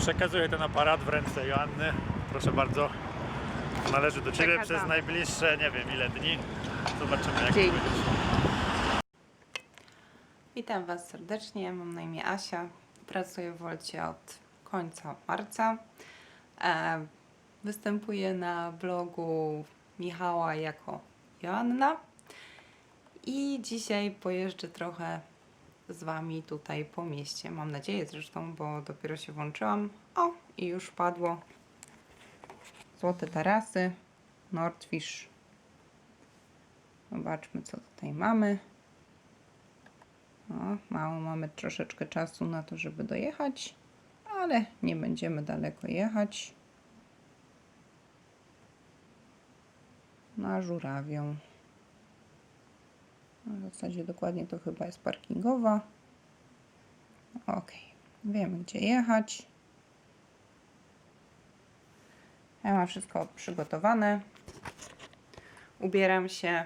Przekazuję ten aparat w ręce Joanny. Proszę bardzo. Należy do Ciebie przez najbliższe, nie wiem ile dni. Zobaczymy jak będzie. Witam Was serdecznie, mam na imię Asia. Pracuję w Wolcie od końca marca. E, występuję na blogu Michała jako Joanna. I dzisiaj pojeżdżę trochę z Wami tutaj po mieście. Mam nadzieję zresztą, bo dopiero się włączyłam. O, i już padło. Złote tarasy, Nordfish. Zobaczmy, co tutaj mamy. O, mało mamy troszeczkę czasu na to, żeby dojechać, ale nie będziemy daleko jechać. Na żurawią. W zasadzie dokładnie to chyba jest parkingowa. Ok, wiemy gdzie jechać. Ja mam wszystko przygotowane. Ubieram się,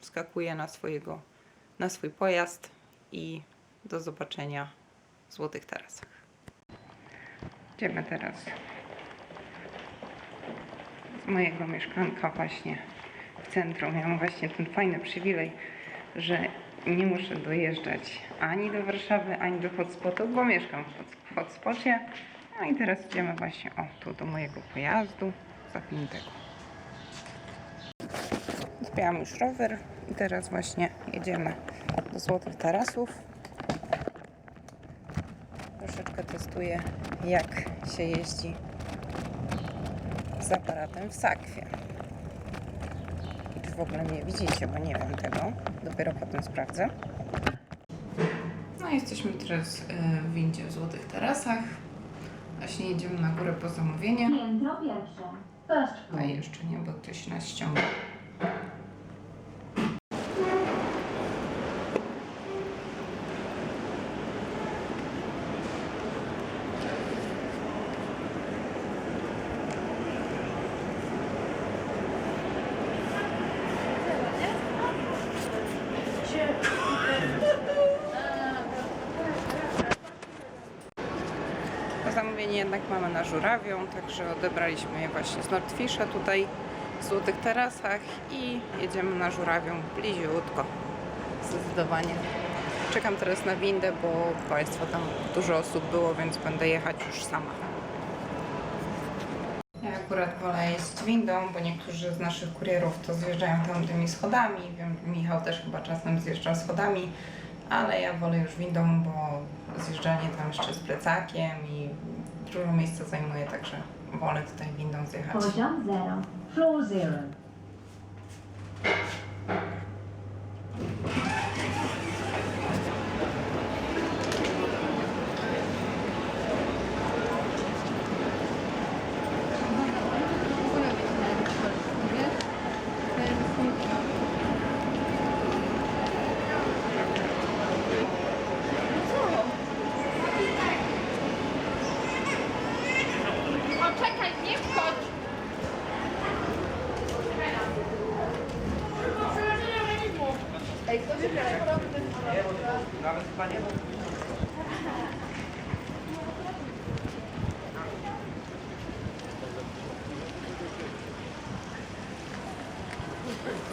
wskakuję na swojego, na swój pojazd i do zobaczenia w Złotych Tarasach. Idziemy teraz z mojego mieszkanka właśnie w centrum. Ja mam właśnie ten fajny przywilej, że nie muszę dojeżdżać ani do Warszawy, ani do hotspotu, bo mieszkam w hot- w hotspocie. No i teraz idziemy właśnie o tu do mojego pojazdu zapiniętego. Zbieram już rower i teraz właśnie jedziemy do Złotych Tarasów. Troszeczkę testuję jak się jeździ z aparatem w sakwie. I w ogóle mnie widzicie, bo nie wiem tego. Dopiero potem sprawdzę. No jesteśmy teraz e, w windzie w Złotych Tarasach. Właśnie jedziemy na górę po zamówienie. Piętro pierwsze. First A floor. jeszcze nie, bo ktoś nas ściąga. To zamówienie jednak mamy na żurawią, także odebraliśmy je właśnie z Nordfisha tutaj w Złotych Tarasach i jedziemy na żurawią bliziutko. Zdecydowanie. Czekam teraz na windę, bo Państwo tam dużo osób było, więc będę jechać już sama. Ja akurat wolę jeździć windą, bo niektórzy z naszych kurierów to zjeżdżają tam tymi schodami. Wiem, Michał też chyba czasem zjeżdża schodami, ale ja wolę już windą, bo zjeżdżanie tam jeszcze z plecakiem i dużo miejsca zajmuje, także wolę tutaj windą zjechać. Poziom Floor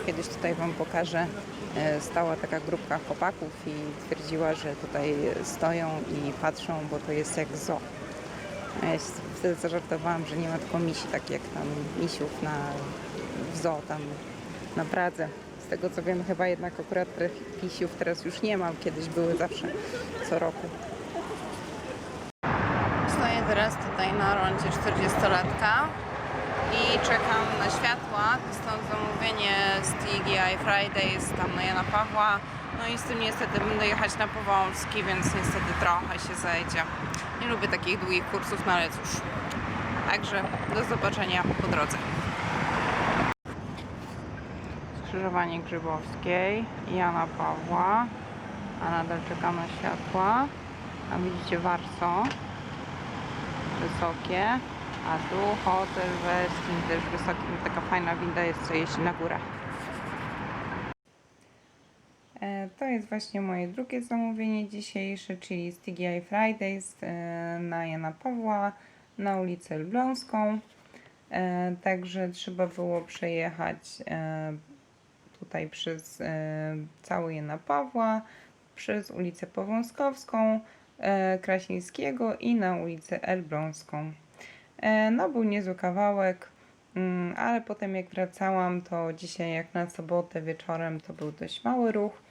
Kiedyś tutaj Wam pokażę. e, Stała taka grupka chłopaków i twierdziła, że tutaj stoją i patrzą, bo to jest jak zoo. Ja się wtedy zażartowałam, że nie ma tylko misi, tak jak tam misiów na, w zoo tam na Pradze. Z tego co wiem, chyba jednak akurat tych misiów teraz już nie ma. Kiedyś były zawsze co roku. Stoję teraz tutaj na rondzie 40-latka i czekam na światła. Stąd zamówienie z TGI Fridays tam na Jana Pawła. No i z tym niestety będę jechać na Powązki, więc niestety trochę się zajdzie. Nie lubię takich długich kursów, no ale cóż. Także do zobaczenia po drodze. Skrzyżowanie Grzybowskiej, Jana Pawła, a nadal czekam na światła. A widzicie Warso, wysokie, a tu hotel Westin też wysoki, taka fajna winda jest, co jeździ na górę. E, To jest właśnie moje drugie zamówienie dzisiejsze, czyli z TGI Fridays e, na Jana Pawła na ulicę Elbląską. E, Także trzeba było przejechać tutaj przez cały Jana Pawła, przez ulicę Powązkowską, Krasińskiego i na ulicę Elbląską. E, No był niezły kawałek, mm, ale potem jak wracałam, to dzisiaj jak na sobotę wieczorem to był dość mały ruch,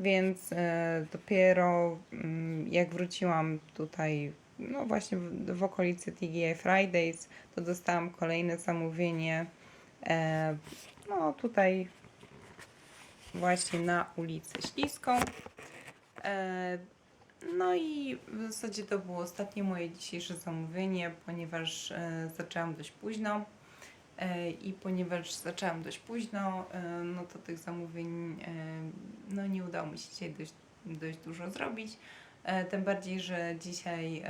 więc e, dopiero mm, jak wróciłam tutaj, no właśnie w, okolicy TGI Fridays, to dostałam kolejne zamówienie, e, no tutaj właśnie na ulicę Śliską. No i w zasadzie to było ostatnie moje dzisiejsze zamówienie, ponieważ e, zaczęłam dość późno. E, I ponieważ zaczęłam dość późno, e, no to tych zamówień no nie udało mi się dzisiaj dość, dość dużo zrobić. Tym bardziej, że dzisiaj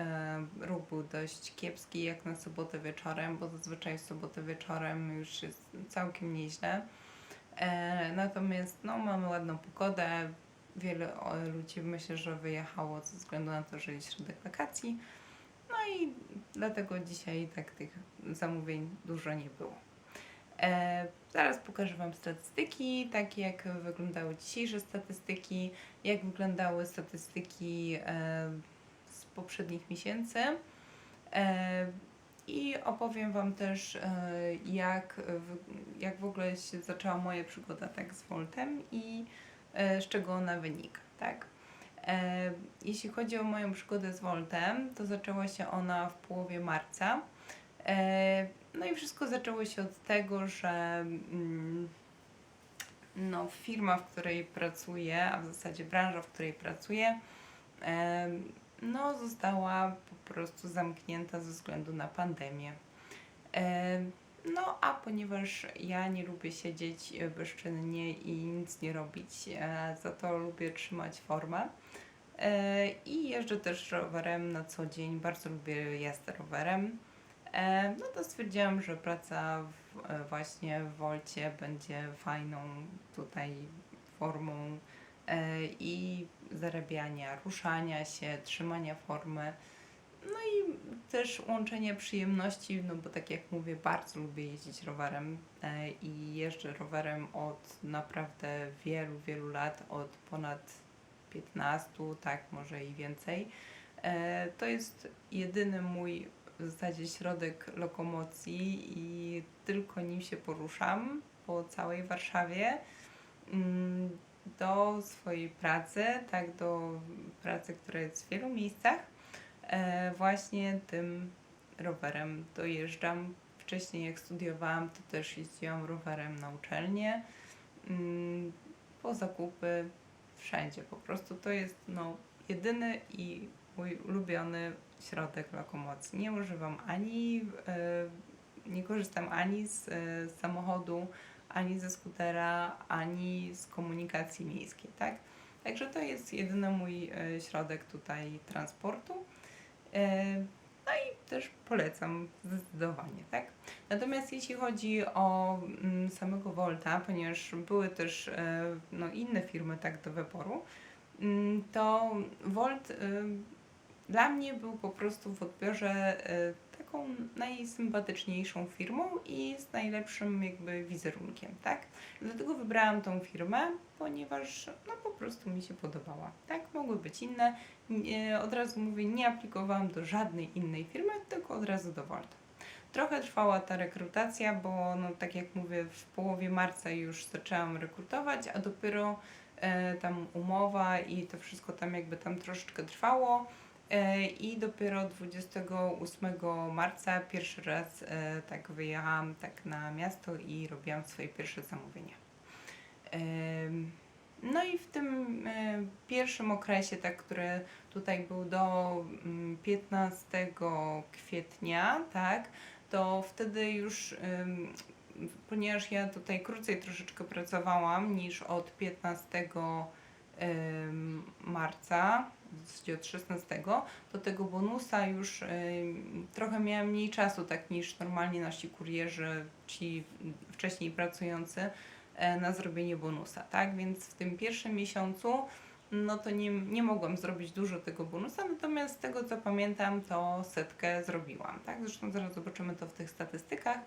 ruch był dość kiepski jak na sobotę wieczorem, bo zazwyczaj w sobotę wieczorem już jest całkiem nieźle. Natomiast no, mamy ładną pogodę. Wiele ludzi myślę, że wyjechało ze względu na to, że jest środek wakacji. No i dlatego dzisiaj tak tych zamówień dużo nie było. E, zaraz pokażę Wam statystyki, tak jak wyglądały dzisiejsze statystyki, jak wyglądały statystyki e, z poprzednich miesięcy. E, I opowiem Wam też, e, jak, jak w ogóle się zaczęła moja przygoda tak z Voltem i z czego ona wynika, tak? E, Jeśli chodzi o moją przygodę z Voltem, to zaczęła się ona w połowie marca. E, No i wszystko zaczęło się od tego, że mm, no, firma, w której pracuję, a w zasadzie branża, w której pracuję, e, no, została po prostu zamknięta ze względu na pandemię. No, a ponieważ ja nie lubię siedzieć e, bezczynnie i nic nie robić, e, za to lubię trzymać formę. E, I jeżdżę też rowerem na co dzień, bardzo lubię jazdę rowerem. No to stwierdziłam, że praca w, właśnie w Wolcie będzie fajną tutaj formą i zarabiania, ruszania się, trzymania formy. No i też łączenie przyjemności, no bo tak jak mówię, bardzo lubię jeździć rowerem e, i jeżdżę rowerem od naprawdę wielu, wielu lat, od ponad 15, tak może i więcej. E, To jest jedyny mój w zasadzie środek lokomocji i tylko nim się poruszam po całej Warszawie mm, do swojej pracy, tak do pracy, która jest w wielu miejscach. E, Właśnie tym rowerem dojeżdżam. Wcześniej jak studiowałam, to też jeździłam rowerem na uczelnię, mm, po zakupy, wszędzie. Po prostu to jest no, jedyny i mój ulubiony środek lokomocji. Nie używam ani, e, nie korzystam ani z e, samochodu, ani ze skutera, ani z komunikacji miejskiej, tak? Także to jest jedyny mój środek tutaj transportu. E, No i też polecam zdecydowanie, tak? Natomiast jeśli chodzi o mm, samego Volta, ponieważ były też e, no, inne firmy tak do wyboru, mm, to Volt y, dla mnie był po prostu w odbiorze taką najsympatyczniejszą firmą i z najlepszym jakby wizerunkiem, tak? Dlatego wybrałam tą firmę, ponieważ no po prostu mi się podobała, tak? Mogły być inne. Od razu mówię, nie aplikowałam do żadnej innej firmy, tylko od razu do Volta. Trochę trwała ta rekrutacja, bo no, tak jak mówię, w połowie marca już zaczęłam rekrutować, a dopiero e, tam umowa i to wszystko tam jakby tam troszeczkę trwało. E, I dopiero 28 marca pierwszy raz e, tak wyjechałam tak na miasto i robiłam swoje pierwsze zamówienia. Em, No i w tym e, pierwszym okresie, tak, który tutaj był do mm, 15 kwietnia, tak, to wtedy już, ponieważ ja tutaj krócej troszeczkę pracowałam niż od 15 ym, marca, od 16, to tego bonusa już trochę miałam mniej czasu, tak niż normalnie nasi kurierzy, ci wcześniej pracujący, e, na zrobienie bonusa, tak? Więc w tym pierwszym miesiącu no to nie, nie mogłam zrobić dużo tego bonusa, natomiast z tego co pamiętam, to setkę zrobiłam, tak? Zresztą zaraz zobaczymy to w tych statystykach.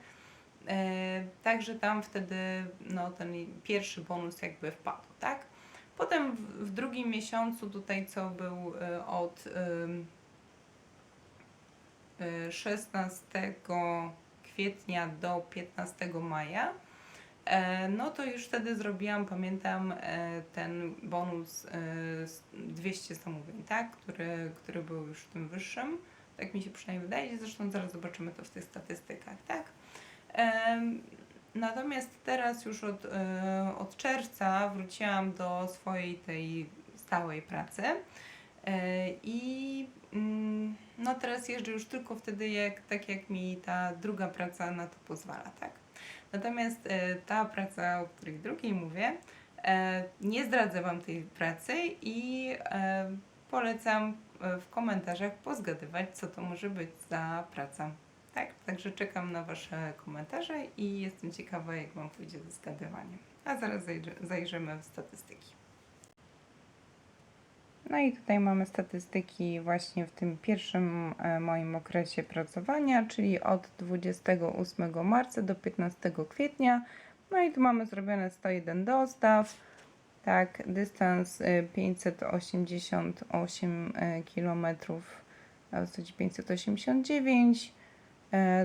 E, Także tam wtedy no, ten pierwszy bonus jakby wpadł, tak? Potem w, w drugim miesiącu tutaj co był e, od ym, e, 16 kwietnia do 15 maja, e, no to już wtedy zrobiłam, pamiętam, e, ten bonus e, z 200 zamówień, tak? Który, który był już tym wyższym. Tak mi się przynajmniej wydaje, zresztą zaraz zobaczymy to w tych statystykach, tak? Natomiast teraz już od, e, od czerwca wróciłam do swojej tej stałej pracy E, i mm, no teraz jeżdżę już tylko wtedy, jak, tak jak mi ta druga praca na to pozwala, tak? Natomiast e, ta praca, o której drugiej mówię, nie zdradzę Wam tej pracy i polecam w komentarzach pozgadywać, co to może być za praca. Tak, także czekam na Wasze komentarze i jestem ciekawa, jak Wam pójdzie ze zgadywaniem. A zaraz zajrzy- zajrzymy w statystyki. No i tutaj mamy statystyki właśnie w tym pierwszym e, moim okresie pracowania, czyli od 28 marca do 15 kwietnia. No i tu mamy zrobione 101 dostaw. Tak, dystans e, 588 km, w zasadzie 589 e,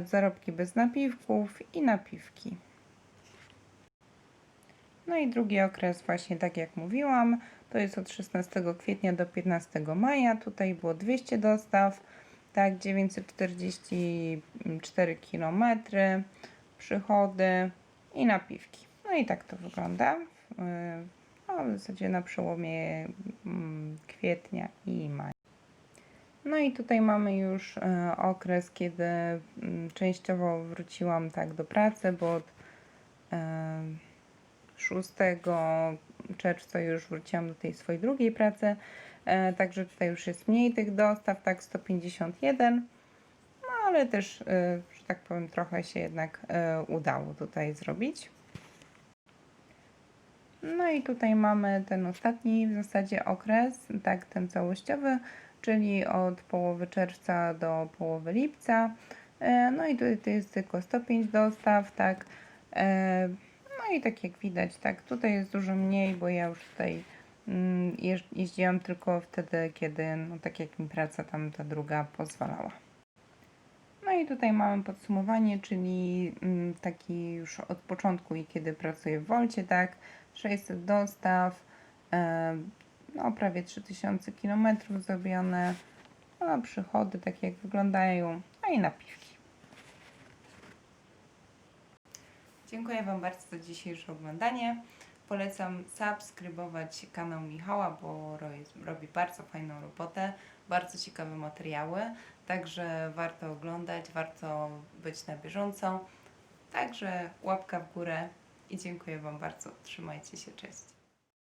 zarobki bez napiwków i napiwki. No i drugi okres, właśnie tak jak mówiłam, to jest od 16 kwietnia do 15 maja. Tutaj było 200 dostaw, tak, 944 km, przychody i napiwki. No i tak to wygląda. Yy, No, w zasadzie na przełomie mm, kwietnia i maja. No i tutaj mamy już e, okres, kiedy mm, częściowo wróciłam tak do pracy, bo od e, 6 czerwca już wróciłam do tej swojej drugiej pracy, e, także tutaj już jest mniej tych dostaw, tak 151, no ale też, e, że tak powiem, trochę się jednak e, udało tutaj zrobić. No i tutaj mamy ten ostatni w zasadzie okres, tak ten całościowy, czyli od połowy czerwca do połowy lipca. E, No i tutaj to jest tylko 105 dostaw, tak. E, No i tak jak widać, tak, tutaj jest dużo mniej, bo ja już tutaj mm, jeździłam tylko wtedy, kiedy, no tak jak mi praca tam ta druga pozwalała. No i tutaj mamy podsumowanie, czyli mm, taki już od początku i kiedy pracuję w Wolcie, tak, 600 dostaw, e, no prawie 3000 km zrobione, no przychody takie jak wyglądają, a i napiwki. Dziękuję Wam bardzo za dzisiejsze oglądanie. Polecam subskrybować kanał Michała, bo ro- robi bardzo fajną robotę, bardzo ciekawe materiały, także warto oglądać, warto być na bieżąco. Także łapka w górę i dziękuję Wam bardzo. Trzymajcie się, cześć.